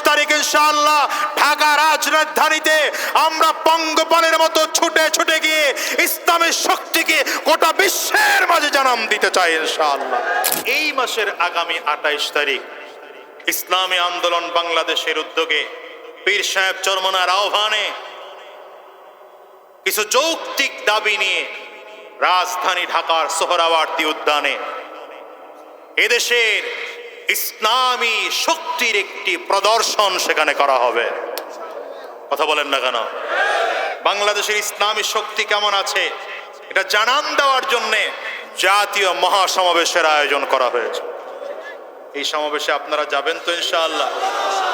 তারিখ ইনশাআল্লাহ ঢাকা রাজরাজধানীতে আমরা পঙ্গপালের মতো ছুটে ছুটে গিয়ে ইসলামের শক্তিকে গোটা বিশ্বের মাঝে জানাম দিতে চাই ইনশাআল্লাহ। এই মাসের আগামী আঠাইশ তারিখ ইসলামী আন্দোলন বাংলাদেশের উদ্যোগে পীর সাহেব চরমনার আহ্বানে কিছু যৌক্তিক দাবি নিয়ে রাজধানী ঢাকার সোহরাওয়ার্দী উদ্যানে এদেশের ইসলামী শক্তির একটি প্রদর্শন সেখানে করা হবে। কথা বলেন না কেন? বাংলাদেশের ইসলামী শক্তি কেমন আছে? এটা জানান দেওয়ার জন্য জাতীয় মহাসমাবেশের আয়োজন করা হয়েছে। এই সমাবেশে আপনারা যাবেন তো ইনশাআল্লাহ।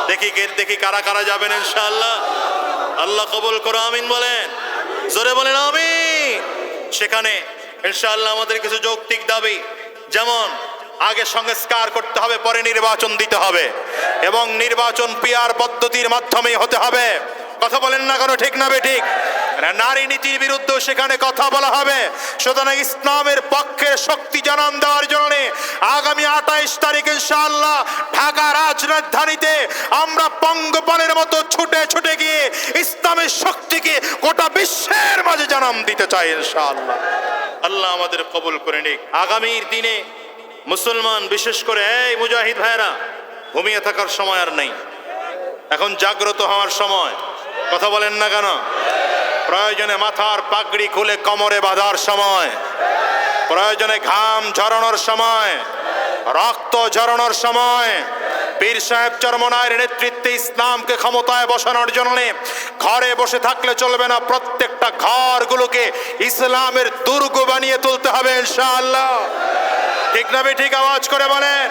দেখি দেখি কারা কারা যাবেন ইনশাআল্লাহ। আল্লাহ কবুল করো, আমিন বলেন। জোরে বলেন, আমিন। সেখানে ইনশাআল্লাহ আমাদের কিছু যৌক্তিক দাবি। যেমন আগে সংস্কার করতে হবে, পরে নির্বাচন দিতে হবে। এবং নির্বাচন পিয়ার পদ্ধতির মাধ্যমে হতে হবে। কথা বলেন না কেন, ঠিক না বে ঠিক? নারী নীতির বিরুদ্ধে সেখানে কথা বলা হবে। সুতরাং ইসলামের পক্ষে শক্তি জানান দেওয়ার জন্য আগামী আঠাইশ তারিখ ইনশাআল্লাহ ঢাকা রাজরাজধানীতে আমরা পঙ্গপালের মতো ছুটে ছুটে গিয়ে ইসলামের শক্তিকে গোটা বিশ্বের মাঝে জানাম দিতে চাই ইনশাআল্লাহ। আল্লাহ আমাদের কবুল করে নিক। আগামীর দিনে মুসলমান, বিশেষ করে এই মুজাহিদ ভাইরা ঘুমিয়ে থাকার সময় আর নেই। এখন জাগ্রত হওয়ার সময়। কথা বলেন না কেন? প্রয়োজনে মাথার পাগড়ি খুলে কোমরে বাঁধার সময়। প্রয়োজনে ঘাম ঝরানোর সময়। রক্ত ঝরানোর সময়। পীর সাহেব চরমনায়ের নেতৃত্বে ইসলামকে ক্ষমতায় বসানোর জন্য ঘরে বসে থাকলে চলবে না প্রত্যেকটা ঘরগুলোকে ইসলামের দুর্গ বানিয়ে তুলতে হবে, ইনশাআল্লাহ। ঠিক না ঠিক আওয়াজ করে বলেন?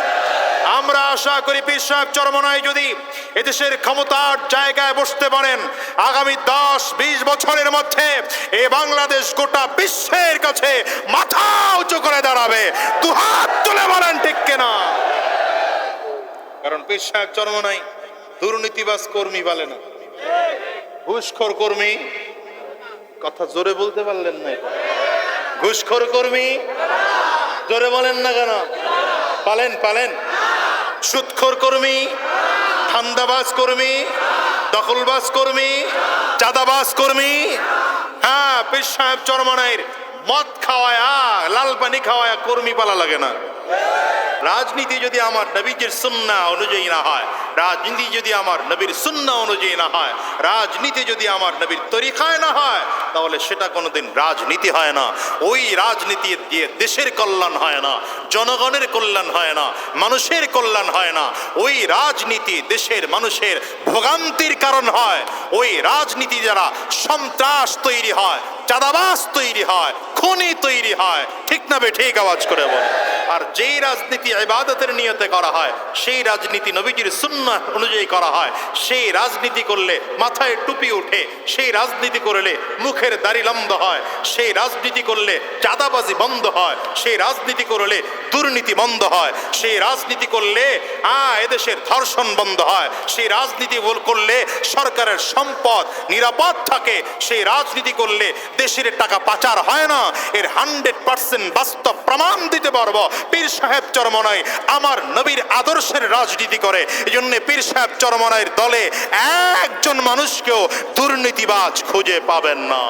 আমরা আশা করি পীর সাহেব চরমনায় যদি এদেশের ক্ষমতার জায়গায় বসতে পারেন, আগামী দশ, বিশ বছরের মধ্যে এ বাংলাদেশ গোটা বিশ্বের কাছে মাথা উঁচু করে দাঁড়াবে। দুহাত তুলে বলেন, ঠিক কেনা? কারণ পীর সাহেব চরমনাই দুর্নীতিবাজ কর্মী বলে না। ঘুষখোর কর্মী কথা জোরে বলতে পারলেন না। ঘুষখোর কর্মী, জোরে বলেন না কেন? পালেন পালেন। সুৎখোর কর্মী ঠান্দাবাজ কর্মী, দখলবাজ কর্মী, চাঁদাবাজ কর্মী। হ্যাঁ পীর সাহেব চরমনাইয়ের মদ খাওয়ায়, লাল পানি খাওয়ায় কর্মী পালা লাগে না। রাজনীতি যদি আমার নবীজির সুন্না অনুযায়ী না হয়, রাজনীতি যদি আমার নবীর সুন্না অনুযায়ী না হয়, রাজনীতি যদি আমার নবীর তরিকায় না হয়, তাহলে সেটা কোনোদিন রাজনীতি হয় না। ওই রাজনীতি দিয়ে দেশের কল্যাণ হয় না, জনগণের কল্যাণ হয় না, মানুষের কল্যাণ হয় না। ওই রাজনীতি দেশের মানুষের ভোগান্তির কারণ হয়। ওই রাজনীতি যারা সন্ত্রাস তৈরি হয় চাঁদাবাস তৈরি হয় খুনি তৈরি হয়। ঠিক না বে, ঠিক আওয়াজ করে বলে। আর যেই রাজনীতি ইবাদতের নিয়তে করা হয়, সেই রাজনীতি নবীজির সুন্নাহ অনুযায়ী করা হয়। সেই রাজনীতি করলে মাথায় টুপি ওঠে সেই রাজনীতি করলে মুখের দাড়ি লম্ব হয়। সেই রাজনীতি করলে চাঁদাবাজি বন্ধ হয়। সেই রাজনীতি করলে দুর্নীতি বন্ধ হয়, সেই রাজনীতি করলে আ এদেশের ধর্ষণ বন্ধ হয়, সেই রাজনীতি করলে সরকারের সম্পদ নিরাপদ থাকে, সেই রাজনীতি করলে দেশের টাকা পাচার হয় না। এর হান্ড্রেড পার্সেন্ট বাস্তব প্রমাণ দিতে পারব, পীর সাহেব চরমনাই আমার নবীর আদর্শের রাজনীতি করে। এই জন্য পীর সাহেব চরমনাইয়ের দলে একজন মানুষকেও দুর্নীতিবাজ খুঁজে পাবেন না।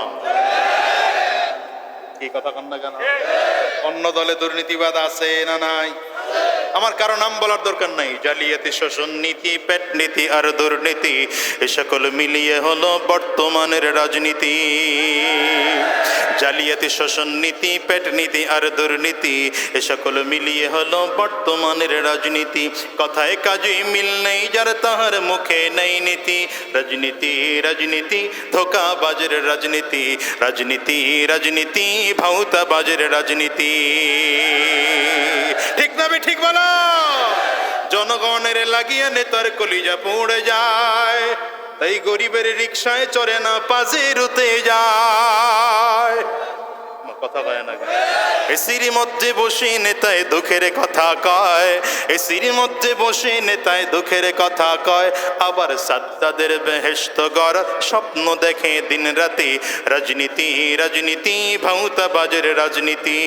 কি কথা কন্যা কেন? অন্য দলে দুর্নীতিবাদ আছে না নাই? আমার কারও নাম বলার দরকার নাই। জালিয়াতি, শোষণ নীতি, পেট নীতি আর দুর্নীতি, এ সকল মিলিয়ে হলো বর্তমানের রাজনীতি। জালিয়াতি, শোষণ নীতি, পেট নীতি আর দুর্নীতি, এ সকল মিলিয়ে হলো বর্তমানের রাজনীতি। কথায় কাজে মিল নেই যার তাহার মুখে নেই নীতি। রাজনীতি রাজনীতি ধোকা বাজের রাজনীতি। রাজনীতি রাজনীতি ভাউতা বাজের রাজনীতি। বে ঠিক বলো? জনগণের লাগিয়ে নেতার কলিজা পড়ে যায়, তাই গরিবের রিক্সায় চড়ে না পাজেরুতে যায়। কথা কয় কথা কয় আবার বেহেস্ত গড় স্বপ্ন দেখে দিন রাতে রাজনীতি রাজনীতি ভাউতা বাজের রাজনীতি।